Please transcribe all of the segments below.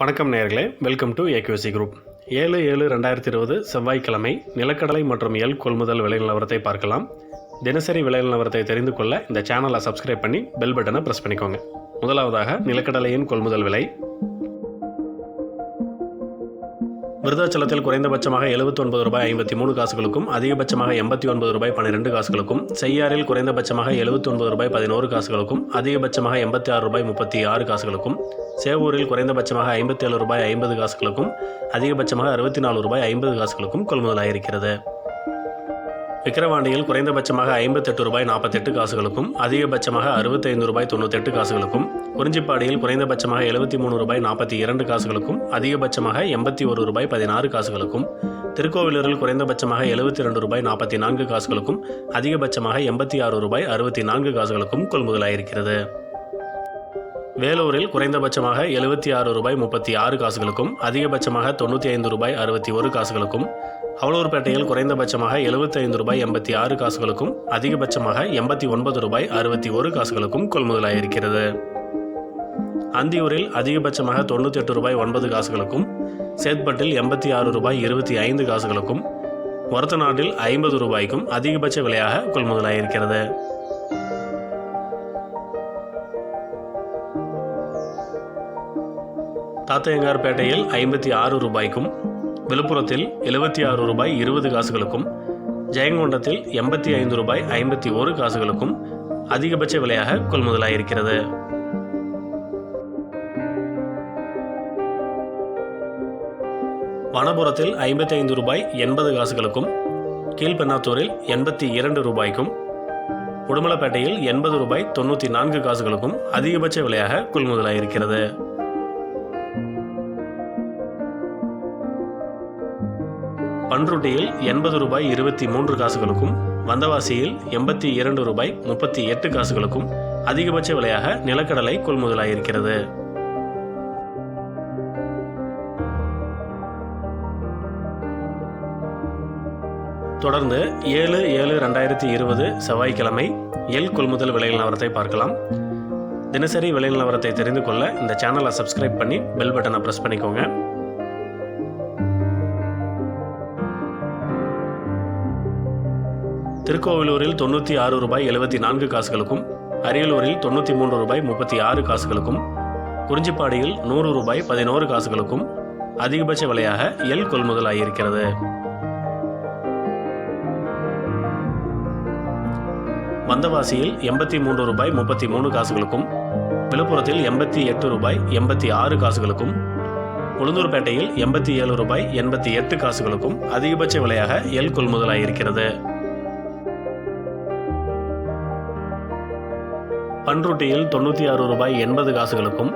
வணக்கம் நேர்களே welcome to AQC group ஏழு ஏழு ரெண்டாயிரத்தி இருபது செவ்வாய்க்கிழமை நிலக்கடலை மற்றும் எல் கொள்முதல் விலை நிலவரத்தை பார்க்கலாம். தினசரி விலை நிலவரத்தை தெரிந்து கொள்ள இந்த சேனலை சப்ஸ்கிரைப் பண்ணி பெல் பட்டனை ப்ரெஸ் பண்ணிக்கோங்க. முதலாவதாக நிலக்கடலையின் கொள்முதல் விலை. விருதாச்சலத்தில் குறைந்தபட்சமாக 79 ரூபாய் ஐம்பத்தி மூணு காசுகளுக்கும் அதிகபட்சமாக எண்பத்தி ஒன்பது ரூபாய் பன்னிரெண்டு காசுகளுக்கும் செய்யாறில் குறைந்தபட்சமாக 79 ரூபாய் பதினோரு காசுகளுக்கும் அதிகபட்சமாக எண்பத்தி ஆறு ரூபாய் முப்பத்தி ஆறு காசுகளுக்கும் சேவூரில் குறைந்தபட்சமாக ஐம்பத்தி ஏழு ரூபாய் ஐம்பது காசுகளுக்கும் அதிகபட்சமாக அறுபத்தி நாலு ரூபாய் ஐம்பது காசுகளுக்கும் கொள்முதலாயிருக்கிறது. விக்கிரவாண்டியில் குறைந்தபட்சமாக ஐம்பத்தெட்டு ரூபாய் நாற்பத்தெட்டு காசுகளுக்கும் அதிகபட்சமாக அறுபத்தைந்து ரூபாய் தொண்ணூத்தெட்டு காசுகளுக்கும் குறிஞ்சிப்பாடியில் குறைந்தபட்சமாக எழுபத்தி மூணு ரூபாய் நாற்பத்தி இரண்டு காசுகளுக்கும் அதிகபட்சமாக எண்பத்தி ஒரு ரூபாய் பதினாறு காசுகளுக்கும் திருக்கோவிலூரில் குறைந்தபட்சமாக எழுபத்தி ரெண்டு ரூபாய் நாற்பத்தி நான்கு காசுகளுக்கும் அதிகபட்சமாக எண்பத்தி ஆறு ரூபாய் அறுபத்தி நான்கு காசுகளுக்கும் கொள்முதலாயிருக்கிறது. வேலூரில் குறைந்தபட்சமாக எழுபத்தி ஆறு ரூபாய் முப்பத்தி ஆறு காசுகளுக்கும் அதிகபட்சமாக தொண்ணூற்றி ஐந்து ரூபாய் அறுபத்தி ஒரு காசுகளுக்கும் அவலூர்பேட்டையில் குறைந்தபட்சமாக 75 ரூபாய் எண்பத்தி ஆறு காசுகளுக்கும் அதிகபட்சமாக எண்பத்தி ஒன்பது ரூபாய் அறுபத்தி ஒரு காசுகளுக்கும் கொள்முதலாயிருக்கிறது. அந்தியூரில் அதிகபட்சமாக தொண்ணூற்றி எட்டு ரூபாய் ஒன்பது காசுகளுக்கும் சேத்பட்டில் எண்பத்தி ஆறு ரூபாய் இருபத்தி ஐந்து காசுகளுக்கும் ஒரத்தநாட்டில் ஐம்பது ரூபாய்க்கும் அதிகபட்ச விலையாக கொள்முதலாயிருக்கிறது. தாத்தையங்கார்பேட்டையில் ஐம்பத்தி ஆறு ரூபாய்க்கும் விழுப்புரத்தில் எழுபத்தி ஆறு ரூபாய் இருபது காசுகளுக்கும் ஜெயங்கொண்டத்தில் எண்பத்தி ஐந்து ரூபாய் ஐம்பத்தி ஒரு காசுகளுக்கும் அதிகபட்ச விலையாக கொள்முதலாயிருக்கிறது. வனபுரத்தில் ஐம்பத்தி ஐந்து ரூபாய் எண்பது காசுகளுக்கும் கீழ்பெண்ணாத்தூரில் எண்பத்தி இரண்டு ரூபாய்க்கும் உடுமலைப்பேட்டையில் எண்பது ரூபாய் தொண்ணூற்றி நான்கு காசுகளுக்கும் அதிகபட்ச விலையாக கொள்முதலாயிருக்கிறது. பன்ருட்டியில் எண்பது ரூபாய் இருபத்தி மூன்று காசுகளுக்கும் வந்தவாசியில் எண்பத்தி இரண்டு ரூபாய் முப்பத்தி எட்டு காசுகளுக்கும் அதிகபட்ச விலையாக நிலக்கடலை கொள்முதலாயிருக்கிறது. தொடர்ந்து ஏழு ஏழு ரெண்டாயிரத்தி இருபது செவ்வாய்க்கிழமை எல் கொள்முதல் விலை நிலவரத்தை பார்க்கலாம். தினசரி விலை நிலவரத்தை தெரிந்து கொள்ள இந்த சேனலை சப்ஸ்கிரைப் பண்ணி பெல் பட்டனை ப்ரெஸ் பண்ணிக்கோங்க. திருக்கோவிலூரில் தொண்ணூற்றி ஆறு ரூபாய் எழுபத்தி நான்கு காசுகளுக்கும் அரியலூரில் தொண்ணூற்றி மூன்று ரூபாய் முப்பத்தி ஆறு காசுகளுக்கும் குறிஞ்சிப்பாடியில் நூறு ரூபாய் பதினோரு காசுகளுக்கும் அதிகபட்ச விலையாக எல் கொள்முதல் ஆகியிருக்கிறது வந்தவாசியில் எண்பத்தி மூன்று ரூபாய் முப்பத்தி மூணு காசுகளுக்கும் விழுப்புரத்தில் எண்பத்தி எட்டு ரூபாய் எண்பத்தி ஆறு காசுகளுக்கும் உளுந்தூர்பேட்டையில் எண்பத்தி ஏழு ரூபாய் எண்பத்தி எட்டு காசுகளுக்கும் அதிகபட்ச விலையாக எல் கொள்முதலாயிருக்கிறது. பன்ருட்டியில் தொண்ணூற்றி ஆறு ரூபாய் எண்பது காசுகளுக்கும்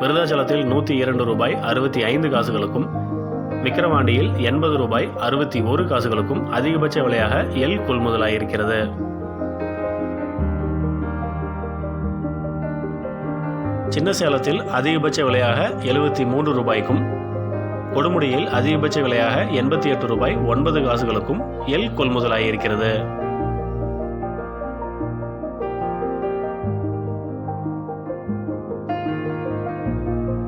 விருதாச்சலத்தில் நூற்றி இரண்டு ரூபாய் அறுபத்தி ஐந்து காசுகளுக்கும் விக்கிரவாண்டியில் எண்பது ரூபாய் அறுபத்தி ஒரு காசுகளுக்கும் அதிகபட்ச விலையாக எல் கொள்முதலாயிருக்கிறது. சின்ன சேலத்தில் அதிகபட்ச விலையாக எழுபத்தி மூன்று ரூபாய்க்கும் கொடுமுடியில் அதிகபட்ச விலையாக எண்பத்தி எட்டு ரூபாய் ஒன்பது காசுகளுக்கும் எல் கொள்முதலாயிருக்கிறது.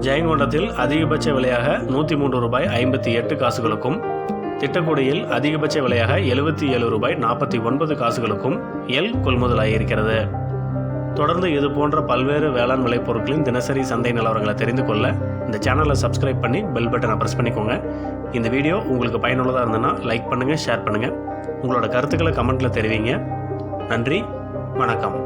ஜெயங்கொண்டத்தில் அதிகபட்ச விலையாக நூற்றி மூன்று ரூபாய் ஐம்பத்தி எட்டு காசுகளுக்கும் திட்டக்குடியில் அதிகபட்ச விலையாக எழுபத்தி ஏழு ரூபாய் நாற்பத்தி ஒன்பது காசுகளுக்கும் எல் கொள்முதலாகியிருக்கிறது. தொடர்ந்து இது போன்ற பல்வேறு வேளாண் விளைபொருட்களின் தினசரி சந்தை நிலவரங்களை தெரிந்து கொள்ள இந்த சேனலை சப்ஸ்கிரைப் பண்ணி பெல் பட்டனை ப்ரெஸ் பண்ணிக்கோங்க. இந்த வீடியோ உங்களுக்கு பயனுள்ளதாக இருந்ததுன்னா லைக் பண்ணுங்கள் ஷேர் பண்ணுங்கள் உங்களோட கருத்துக்களை கமெண்ட்டில் தெரிவிங்க. நன்றி வணக்கம்.